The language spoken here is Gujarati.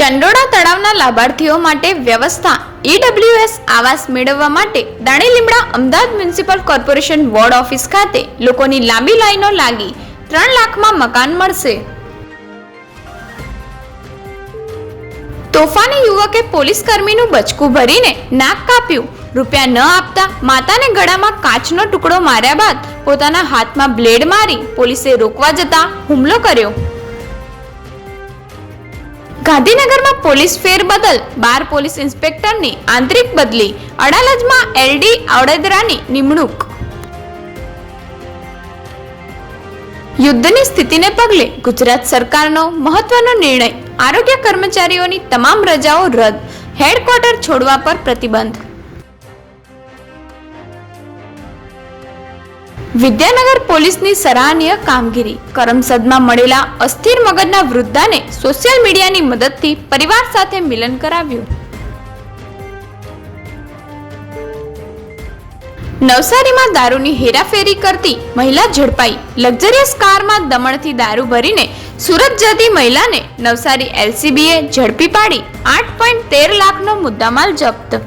યોજનાના લાભાર્થીઓ માટે વ્યવસ્થા ઈડબ્લ્યુએસ આવાસ મેળવવા માટે Dani Limda Ahmedabad municipal corporation ward office ખાતે લોકોની લાંબી લાઈનો લાગી ત્રણ લાખમાં મકાન મળશે. તોફાની યુવકે પોલીસ કર્મીનું બચકું ભરીને નાક કાપ્યું. રૂપિયા ન આપતા માતાને ગળામાં કાચનો ટુકડો માર્યા બાદ પોતાના હાથમાં બ્લેડ મારી પોલીસે રોકવા જતા હુમલો કર્યો. ગાંધીનગરમાં પોલીસ ફેર બદલ બાર પોલીસ ઇન્સ્પેક્ટરની આંતરિક બદલી, અડાલજમાં એલડી આવડેદરાની નિમણૂક. યુદ્ધની સ્થિતિને પગલે ગુજરાત સરકારનો મહત્વનો નિર્ણય, આરોગ્ય કર્મચારીઓની તમામ રજાઓ રદ, હેડક્વાર્ટર છોડવા પર પ્રતિબંધ. વિદ્યાનગર પોલીસની સરાહનીય કામગીરી. કરમસદમાં મળેલા અસ્થિર મગજના વૃદ્ધાને સોશિયલ મીડિયાની મદદથી પરિવાર સાથે મિલન કરાવ્યું. નવસારીમાં દારૂની હેરાફેરી કરતી મહિલા ઝડપાઈ. લક્ઝરિયસ કારમાં દમણથી દારૂ ભરીને સુરત જતી મહિલાને નવસારી એલસીબીએ ઝડપી પાડી. આઠ પોઈન્ટ તેર લાખનો મુદ્દામાલ જપ્ત.